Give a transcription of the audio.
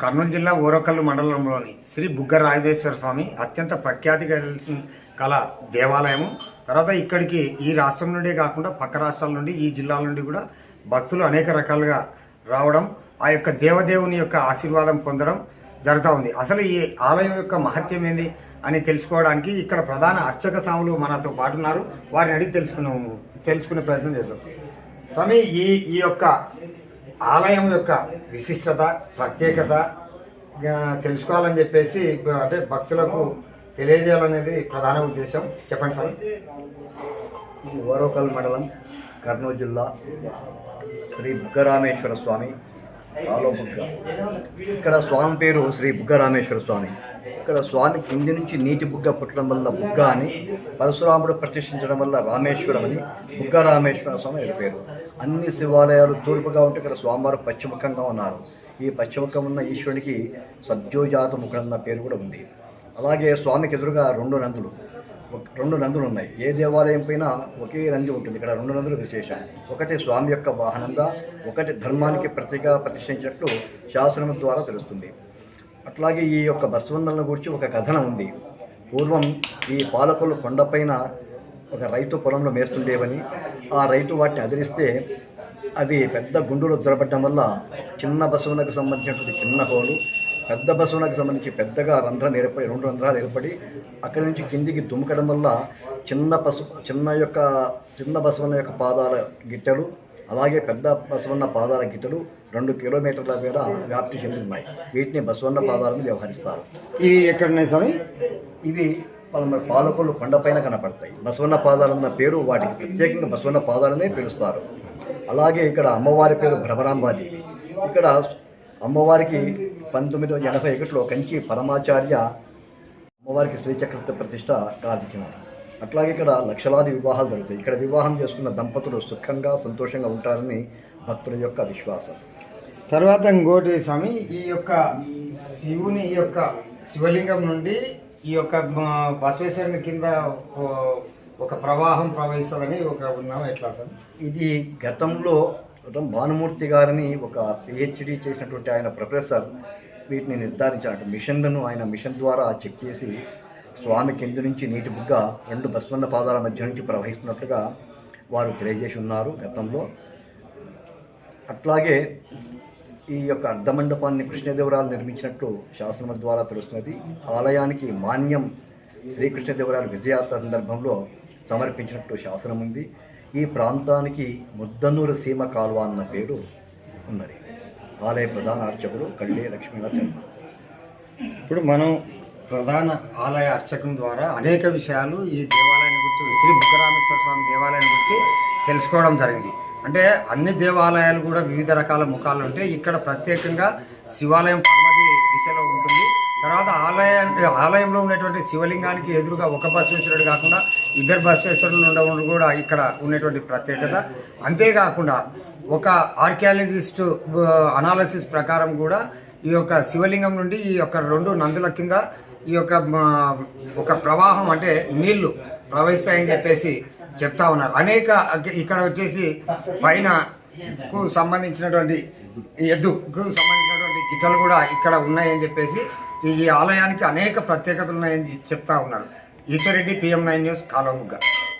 కర్నూలు జిల్లా ఓరకల్లు మండలంలోని శ్రీ బుగ్గ రాజేశ్వర స్వామి అత్యంత ప్రఖ్యాతి కలిసిన కల దేవాలయము. తర్వాత ఇక్కడికి ఈ రాష్ట్రం నుండే కాకుండా పక్క రాష్ట్రాల నుండి ఈ జిల్లాల నుండి కూడా భక్తులు అనేక రకాలుగా రావడం ఆ యొక్క దేవదేవుని యొక్క ఆశీర్వాదం పొందడం జరుగుతూ ఉంది. అసలు ఈ ఆలయం యొక్క మహత్యం ఏంది అని తెలుసుకోవడానికి ఇక్కడ ప్రధాన అర్చక స్వాములు మనతో పాటు ఉన్నారు. వారిని అడిగి తెలుసుకున్నాము తెలుసుకునే ప్రయత్నం చేస్తాం స్వామి ఈ ఈ యొక్క ఆలయం యొక్క విశిష్టత ప్రత్యేకత తెలుసుకోవాలని చెప్పేసి అంటే భక్తులకు తెలియజేయాలనేది ప్రధాన ఉద్దేశం. చెప్పండి సార్. ఈ ఓరోకల్ మండలం కర్నూలు జిల్లా శ్రీ బుగ్గరామేశ్వర స్వామి ఆలో బుగ్గ ఇక్కడ స్వామి పేరు శ్రీ బుగ్గరామేశ్వర స్వామి. ఇక్కడ స్వామి కింది నుంచి నీటి బుగ్గ పుట్టడం వల్ల బుగ్గ అని పరశురాముడు ప్రతిష్ఠించడం వల్ల రామేశ్వరం అని బుగ్గ రామేశ్వర స్వామి అని పేరు. అన్ని శివాలయాలు తూర్పుగా ఉంటే ఇక్కడ స్వామివారు పశ్చిమకంగా ఉన్నారు. ఈ పశ్చిమకం ఉన్న ఈశ్వరునికి సద్యోజాత ముఖం అన్న పేరు కూడా ఉంది. అలాగే స్వామికి ఎదురుగా రెండు నందులు రెండు నందులు ఉన్నాయి. ఏ దేవాలయం పైన ఒకే నంది ఉంటుంది. ఇక్కడ రెండు నందులు విశేషం ఒకటి స్వామి యొక్క వాహనంగా ఒకటి ధర్మానికి ప్రతిగా ప్రతిష్ఠించినట్లు శాసనం ద్వారా తెలుస్తుంది. అట్లాగే ఈ యొక్క బసవన్నలను గురించి ఒక కథనం ఉంది. పూర్వం ఈ పాలకులు కొండపైన ఒక రైతు పొలంలో మేస్తుండేవని ఆ రైతు వాటిని అదిరిస్తే అది పెద్ద గుండులో దొరపడడం వల్ల చిన్న బసవనకు సంబంధించినటువంటి చిన్న హోలు పెద్ద బసవనకు సంబంధించి పెద్దగా రంధ్రం ఏర్పడి రెండు రంధ్రాలు ఏర్పడి అక్కడి నుంచి కిందికి దుమకడం వల్ల చిన్న పసు చిన్న యొక్క చిన్న బసవన్న యొక్క పాదాల గిట్టెలు అలాగే పెద్ద బసవన్న పాదాల గిట్టెలు రెండు కిలోమీటర్ల మేర వ్యాప్తి చెంది ఉన్నాయి వీటిని బసవన్న పాదాలను వ్యవహరిస్తారు. ఇవి ఎక్కడున్నాయి స్వామి? ఇవి మన పాలకులు కొండపైన కనపడతాయి. బసవన్న పాదాలన్న పేరు వాటికి ప్రత్యేకంగా బసవన్న పాదాలనే పిలుస్తారు. అలాగే ఇక్కడ అమ్మవారి పేరు భ్రమరాంబాదేవి. ఇక్కడ అమ్మవారికి పంతొమ్మిది వందల ఎనభై ఒకటిలో కంచి పరమాచార్య అమ్మవారికి శ్రీచక్రవర్తి ప్రతిష్ట గావించినారు అట్లాగే ఇక్కడ లక్షలాది వివాహాలు జరుగుతాయి. ఇక్కడ వివాహం చేసుకున్న దంపతులు సుఖంగా సంతోషంగా ఉంటారని భక్తుల యొక్క విశ్వాసం. తర్వాత ఇంకోటి స్వామి ఈ యొక్క శివుని ఈ యొక్క శివలింగం నుండి ఈ యొక్క బసవేశ్వరుని కింద ఒక ప్రవాహం ప్రవహిస్తుందని ఒక ఉన్నాం ఎట్లా సార్? ఇది గతంలో భానుమూర్తి గారిని ఒక పిహెచ్డి చేసినటువంటి ఆయన ప్రొఫెసర్ వీటిని నిర్ధారించారు మిషన్లను ఆయన మిషన్ ద్వారా చెక్ చేసి స్వామి కింద నుంచి నీటి బుగ్గ రెండు బస్వన్న పాదాల మధ్య నుంచి ప్రవహిస్తున్నట్లుగా వారు తెలియజేసి ఉన్నారు గతంలో. అట్లాగే ఈ యొక్క అర్ధమండపాన్ని కృష్ణదేవరాలు నిర్మించినట్లు శాసనం ద్వారా తెలుస్తున్నది. ఆలయానికి మాన్యం శ్రీకృష్ణదేవరాయలు విజయాత్ర సందర్భంలో సమర్పించినట్టు శాసనం ఉంది ఈ ప్రాంతానికి ముద్దన్నూరు సీమ కాలువ అన్న పేరు ఉన్నది. ఆలయ ప్రధాన అర్చకుడు కళ్ళే లక్ష్మీనరసింహ. ఇప్పుడు మనం ప్రధాన ఆలయ అర్చకం ద్వారా అనేక విషయాలు ఈ దేవాలయాన్ని గురించి శ్రీ బుగ్గరామేశ్వర స్వామి దేవాలయాన్ని గురించి తెలుసుకోవడం జరిగింది. అంటే అన్ని దేవాలయాలు కూడా వివిధ రకాల ముఖాలు ఉంటాయి. ఇక్కడ ప్రత్యేకంగా శివాలయం పరమ తర్వాత ఆలయం ఆలయంలో ఉన్నటువంటి శివలింగానికి ఎదురుగా ఒక బసవేశ్వరుడు కాకుండా ఇద్దరు బసవేశ్వరులు ఉండడం కూడా ఇక్కడ ఉన్నటువంటి ప్రత్యేకత. అంతేకాకుండా ఒక ఆర్కియాలజిస్ట్ అనాలసిస్ ప్రకారం కూడా ఈ యొక్క శివలింగం నుండి ఈ యొక్క రెండు నందుల కింద ఈ యొక్క ఒక ప్రవాహం అంటే నీళ్ళు ప్రవహిస్తాయని చెప్పేసి చెప్తా ఉన్నారు. అనేక ఇక్కడ వచ్చేసి పైన కు సంబంధించినటువంటి ఎద్దుకు సంబంధించిన సంబంధించినటువంటి గిట్టలు కూడా ఇక్కడ ఉన్నాయని చెప్పేసి ఈ ఆలయానికి అనేక ప్రత్యేకతలు ఉన్నాయని చెప్తా ఉన్నారు. Eshwar Reddy PM nine news Kaluvamugga